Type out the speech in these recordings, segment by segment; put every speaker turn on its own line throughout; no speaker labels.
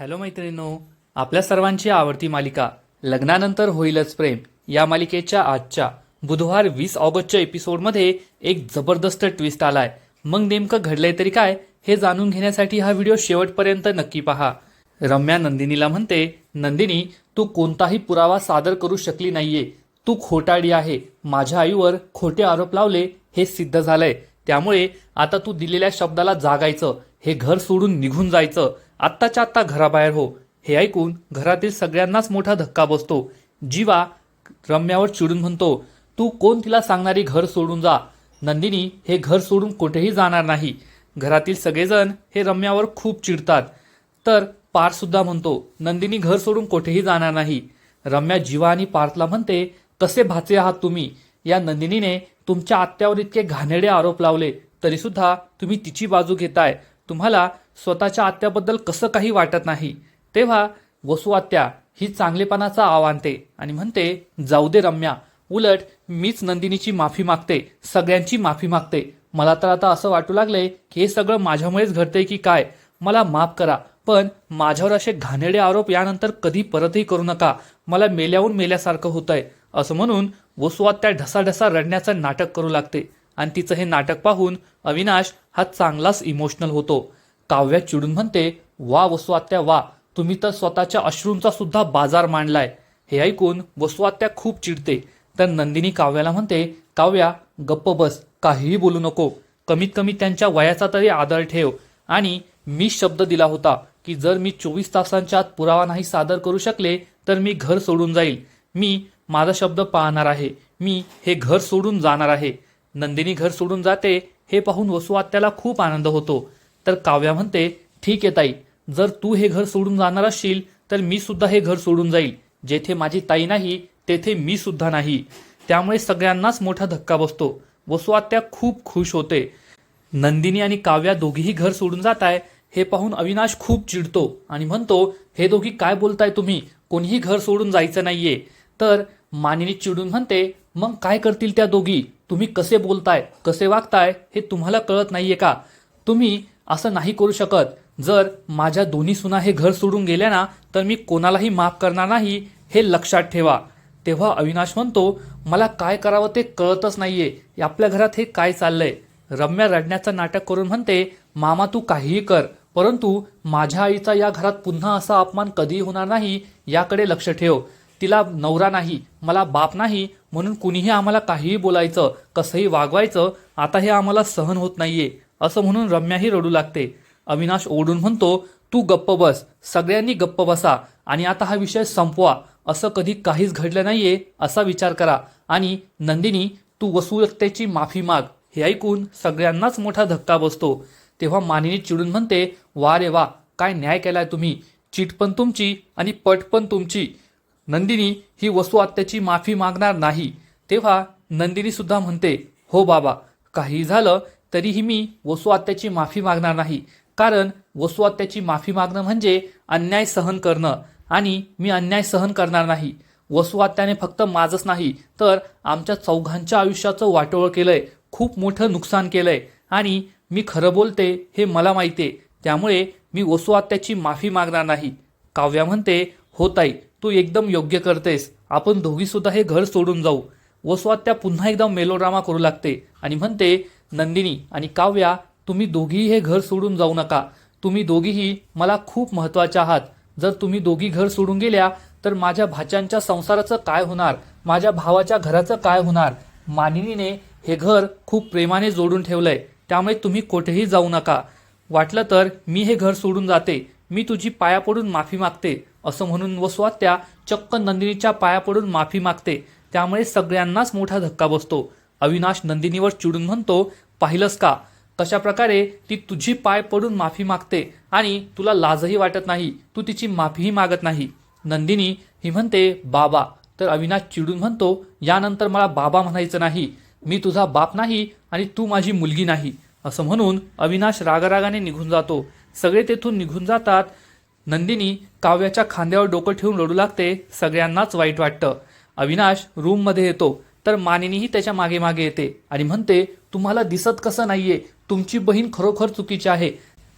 Hello मैत्रिणींनो आपल्या सर्वांची आवडती मालिका लग्नानंतर होईलच प्रेम या मालिकेच्या आजच्या बुधवार वीस ऑगस्टच्या एपिसोडमध्ये एक जबरदस्त ट्विस्ट आलाय. मग नेमकं घडलंय तरी काय हे जाणून घेण्यासाठी हा व्हिडिओ शेवटपर्यंत नक्की पहा. रम्या नंदिनीला म्हणते नंदिनी तू कोणताही पुरावा सादर करू शकली नाहीये. तू खोटाडी आहे. माझ्या आईवर खोटे आरोप लावले हे सिद्ध झालंय. त्यामुळे आता तू दिलेल्या शब्दाला जागायचं. हे घर सोडून निघून जायचं. आत्ताच्या आत्ता घराबाहेर हो. हे ऐकून घरातील सगळ्यांनाच मोठा धक्का बसतो. जीवा रम्यावर चिडून म्हणतो तू कोण तिला सांगणारी घर सोडून जा? नंदिनी हे घर सोडून कुठेही जाणार नाही. घरातील सगळेजण हे रम्यावर खूप चिडतात. तर पार्थ सुद्धा म्हणतो नंदिनी घर सोडून कुठेही जाणार नाही. रम्या जीवा आणि पार्थला म्हणते तसे भाचे आहात तुम्ही. या नंदिनीने तुमच्या आत्यावर इतके घाणेरडे आरोप लावले तरी सुद्धा तुम्ही तिची बाजू घेताय. तुम्हाला स्वतःच्या आत्याबद्दल कसं काही वाटत नाही तेव्हा वसू आत्या ही चांगलेपणाचा आव आणते आणि म्हणते जाऊ दे रम्या उलट मीच नंदिनीची माफी मागते सगळ्यांची माफी मागते. मला तर आता असं वाटू लागलंय की हे सगळं माझ्यामुळेच घडतंय की काय? मला माफ करा पण माझ्यावर असे घाणेरडे आरोप यानंतर कधी परतही करू नका. मला मेल्याहून मेल्यासारखं होतंय. असं म्हणून वसुआत त्या ढसाढसा रडण्याचं नाटक करू लागते. आणि तिचं हे नाटक पाहून अविनाश हा चांगलाच इमोशनल होतो. काव्या चिडून म्हणते वा वसुआत्या वा. तुम्ही तर स्वतःच्या अश्रूंचा सुद्धा बाजार मांडलाय. हे ऐकून वसुआत्या खूप चिडते. तर नंदिनी काव्याला म्हणते काव्या गप्प बस. काहीही बोलू नको. कमीत कमी त्यांच्या वयाचा तरी आदर ठेव. आणि मी शब्द दिला होता की जर मी चोवीस तासांच्या आत पुरावा नाही सादर करू शकले तर मी घर सोडून जाईल. मी माझा शब्द पाहणार आहे. मी हे घर सोडून जाणार आहे. नंदिनी घर सोडून जाते हे पाहून वसुआत्याला खूप आनंद होतो. तर काव्या म्हणते ठीक आहे ताई जर तू हे घर सोडून जाणार असशील तर मी सुद्धा हे घर सोडून जाईल. जेथे माझी ताई नाही तेथे मी सुद्धा नाही. त्यामुळे सगळ्यांनाच मोठा धक्का बसतो. वसुआत्या खूप खुश होते. नंदिनी आणि काव्या दोघीही घर सोडून जात आहे हे पाहून अविनाश खूप चिडतो आणि म्हणतो हे दोघी काय बोलताय तुम्ही? कोणीही घर सोडून जायचं नाहीये. तर मानिनी चिडून म्हणते मग काय करतील त्या दोघी? तुम्ही कसे बोलताय? कसे वागताय? हे तुम्हाला कळत नाहीये का? तुम्ही असं नाही करू शकत. जर माझ्या दोन्ही सुना हे घर सोडून गेल्या ना तर मी कोणालाही माफ करणार नाही हे लक्षात ठेवा. तेव्हा अविनाश म्हणतो मला काय करावं ते कळतच नाहीये. आपल्या घरात हे काय चाललंय? रम्या रडण्याचं नाटक करून म्हणते मामा तू काहीही कर. परंतु माझ्या आईचा या घरात पुन्हा असा अपमान कधी होणार नाही याकडे लक्ष ठेव. तिला नवरा नाही मला बाप नाही म्हणून कुणीही आम्हाला काहीही बोलायचं कसंही वागवायचं आता हे आम्हाला सहन होत नाहीये. असं म्हणून रम्याही रडू लागते. अविनाश ओढून म्हणतो तू गप्प बस सगळ्यांनी गप्प बसा आणि आता हा विषय संपवा. असं कधी काहीच घडलं नाहीये असा विचार करा. आणि नंदिनी तू वसुलतेची माफी माग. हे ऐकून सगळ्यांनाच मोठा धक्का बसतो. तेव्हा मानिनी चिडून म्हणते वा रे वा काय न्याय केलाय तुम्ही. चीट पण तुमची आणि पट पण तुमची. नंदिनी ही वसू आत्याची माफी मागणार नाही. तेव्हा नंदिनी सुद्धा म्हणते हो बाबा काही झालं तरीही मी वसुआत्याची माफी मागणार नाही. कारण वसुआत्याची माफी मागणं म्हणजे अन्याय सहन करणं आणि मी अन्याय सहन करणार नाही. वसुआत्याने फक्त माझंच नाही तर आमच्या चौघांच्या आयुष्याचं वाटोळ केलंय खूप मोठं नुकसान केलंय. आणि मी खरं बोलते हे मला माहितीये त्यामुळे मी वसुआत्याची माफी मागणार नाही. काव्या म्हणते होत ताई तू एकदम योग्य करतेस. आपण दोघीसुद्धा हे घर सोडून जाऊ. वसुआत्या पुन्हा एकदा मेलोड्रामा करू लागते आणि म्हणते नंदिनी आणि काव्या तुम्ही दोघीही हे घर सोडून जाऊ नका. तुम्ही दोघीही मला खूप महत्त्वाच्या आहात. जर तुम्ही दोघी घर सोडून गेल्या तर माझ्या भाच्यांच्या संसाराचं काय होणार? माझ्या भावाच्या घराचं काय होणार? मानिनीने हे घर खूप प्रेमाने जोडून ठेवलंय. त्यामुळे तुम्ही कुठेही जाऊ नका. वाटलं तर मी हे घर सोडून जाते. मी तुझी पाया पडून माफी मागते. असं म्हणून वसुआत्या चक्क नंदिनीच्या पाया पडून माफी मागते. त्यामुळे सगळ्यांनाच मोठा धक्का बसतो. अविनाश नंदिनीवर चिडून म्हणतो पाहिलंस का? कशा प्रकारे ती तुझी पाय पडून माफी मागते आणि तुला लाजही वाटत नाही. तू तिची माफीही मागत नाही. नंदिनी ही म्हणते बाबा. तर अविनाश चिडून म्हणतो यानंतर मला बाबा म्हणायचं नाही. मी तुझा बाप नाही आणि तू माझी मुलगी नाही. असं म्हणून अविनाश रागारागाने निघून जातो. सगळे तेथून निघून जातात. नंदिनी काव्याच्या खांद्यावर डोकं ठेवून रडू लागते. सगळ्यांनाच वाईट वाटतं. अविनाश रूममध्ये येतो. तर मानिनीही त्याच्यामागे मागे येते आणि म्हणते तुम्हाला दिसत कसं नाहीये? तुमची बहीण खरोखर चुकीची आहे.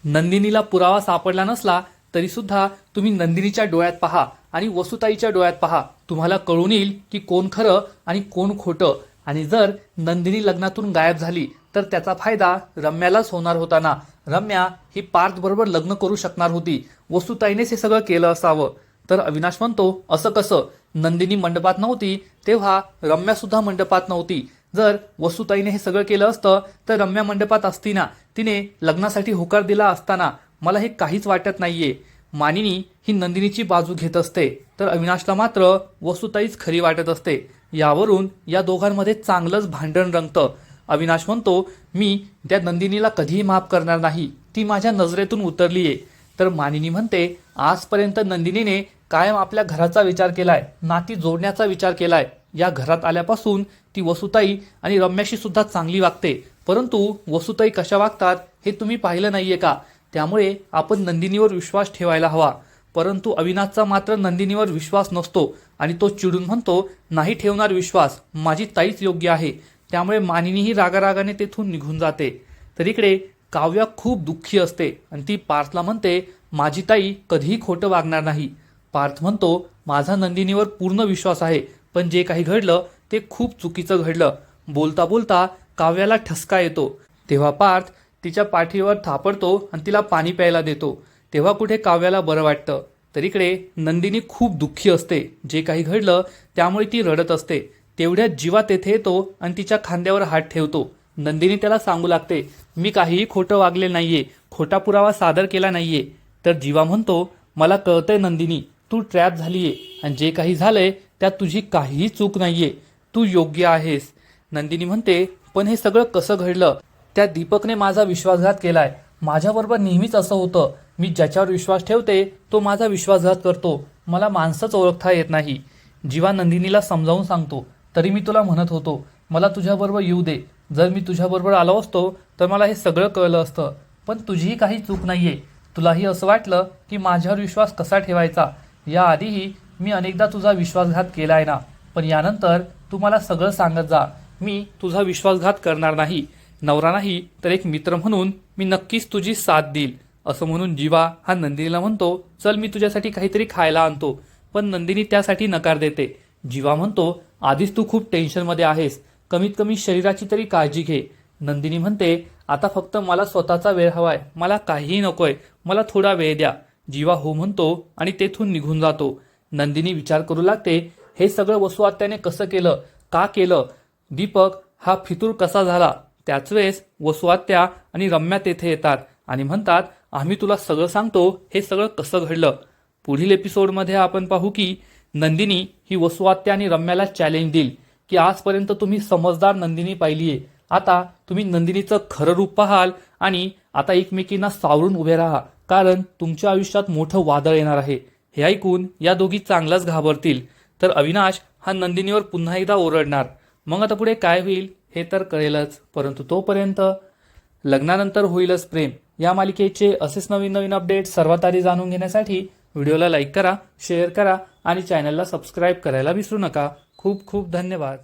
नंदिनीला पुरावा सापडला नसला तरी सुद्धा तुम्ही नंदिनीच्या डोळ्यात पहा आणि वसुताईच्या डोळ्यात पहा. तुम्हाला कळून येईल की कोण खरं आणि कोण खोटं. आणि जर नंदिनी लग्नातून गायब झाली तर त्याचा फायदा रम्यालाच होणार होता ना रम्या ही पार्थ बरोबर लग्न करू शकणार होती. वसुताईनेच हे सगळं केलं असावं. तर अविनाश म्हणतो असं कसं? नंदिनी मंडपात नव्हती तेव्हा रम्या सुद्धा मंडपात नव्हती. जर वसुताईने हे सगळं केलं असतं तर रम्या मंडपात असती ना तिने लग्नासाठी होकार दिला असताना मला हे काहीच वाटत नाहीये. मानिनी ही नंदिनीची बाजू घेत असते. तर अविनाशला मात्र वसुताईच खरी वाटत असते. यावरून या दोघांमध्ये चांगलंच भांडण रंगतं. अविनाश म्हणतो मी त्या नंदिनीला कधीही माफ करणार नाही. ती माझ्या नजरेतून उतरलीये. तर मानिनी म्हणते आजपर्यंत नंदिनीने कायम आपल्या घराचा विचार केलाय नाती जोडण्याचा विचार केलाय. या घरात आल्यापासून ती वसुताई आणि रम्याशी सुद्धा चांगली वागते. परंतु वसुताई कशा वागतात हे तुम्ही पाहिलं नाहीये का? त्यामुळे आपण नंदिनीवर विश्वास ठेवायला हवा. परंतु अविनाशचा मात्र नंदिनीवर विश्वास नसतो आणि तो चिडून म्हणतो नाही ठेवणार विश्वास माझी ताईच योग्य आहे. त्यामुळे मानिनीही रागारागाने तेथून निघून जाते. तर इकडे काव्या खूप दुःखी असते आणि ती पार्थला म्हणते माझी ताई कधीही खोटं वागणार नाही. पार्थ म्हणतो माझा नंदिनीवर पूर्ण विश्वास आहे पण जे काही घडलं ते खूप चुकीचं घडलं. बोलता बोलता काव्याला ठसका येतो. तेव्हा पार्थ तिच्या पाठीवर थापडतो आणि तिला पाणी प्यायला देतो. तेव्हा कुठे काव्याला बरं वाटतं? तर इकडे नंदिनी खूप दुःखी असते. जे काही घडलं त्यामुळे ती रडत असते. तेवढ्या जीवा तेथे येतो आणि तिच्या खांद्यावर हात ठेवतो. नंदिनी त्याला सांगू लागते मी काहीही खोटं वागले नाहीये. खोटा पुरावा सादर केला नाहीये. तर जीवा म्हणतो मला कळतंय नंदिनी तू ट्रॅप झालीये आणि जे काही झालंय त्यात तुझी काहीही चूक नाहीये. तू योग्य आहेस. नंदिनी म्हणते पण हे सगळं कसं घडलं? त्या दीपकने माझा विश्वासघात केलाय. माझ्याबरोबर नेहमीच असं होतं. मी ज्याच्यावर विश्वास ठेवते तो माझा विश्वासघात करतो. मला माणसंच ओळखता येत नाही. जीवा नंदिनीला समजावून सांगतो. तरी मी तुला म्हणत होतो मला तुझ्याबरोबर येऊ दे. जर मी तुझ्याबरोबर आलो असतो तर मला हे सगळं कळलं असतं. पण तुझीही काही चूक नाहीये. तुलाही असं वाटलं की माझ्यावर विश्वास कसा ठेवायचा? याआधीही मी अनेकदा तुझा विश्वासघात केला आहे ना. पण यानंतर तू मला सगळं सांगत जा. मी तुझा विश्वासघात करणार नाही. नवरा नाही तर एक मित्र म्हणून मी नक्कीच तुझी साथ देईल. असं म्हणून जीवा हा नंदिनीला म्हणतो चल मी तुझ्यासाठी काहीतरी खायला आणतो. पण नंदिनी त्यासाठी नकार देते. जीवा म्हणतो आधीच तू खूप टेन्शनमध्ये आहेस. कमीत कमी शरीराची तरी काळजी घे. नंदिनी म्हणते आता फक्त मला स्वतःचा वेळ हवाय. मला काहीही नकोय. मला थोडा वेळ द्या. जीवा हो म्हणतो आणि तेथून निघून जातो. नंदिनी विचार करू लागते हे सगळं वसुआत्याने कसं केलं? का केलं? दीपक हा फितूर कसा झाला? त्याच वेळेस वसुआत्या आणि रम्या तेथे येतात आणि म्हणतात आम्ही तुला सगळं सांगतो हे सगळं कसं घडलं? पुढील एपिसोडमध्ये आपण पाहू की नंदिनी ही वसुआत्या आणि रम्याला चॅलेंज देईल की आजपर्यंत तुम्ही समजदार नंदिनी पाहिलीये. आता तुम्ही नंदिनीचं खरं रूप पाहाल आणि आता एकमेकींना सावरून उभे राहा. कारण तुमच्या आयुष्यात मोठं वादळ येणार आहे. हे ऐकून या दोघी चांगलाच घाबरतील. तर अविनाश हा नंदिनीवर पुन्हा एकदा ओरडणार. मग आता पुढे काय होईल हे तर कळेलच. परंतु तोपर्यंत लग्नानंतर होईलच प्रेम. या मालिकेचे असेच नवीन नवीन अपडेट सर्वात आधी जाणून घेण्यासाठी व्हिडिओला लाईक करा शेअर करा आणि चॅनलला सबस्क्राईब करायला विसरू नका. खूप खूप धन्यवाद.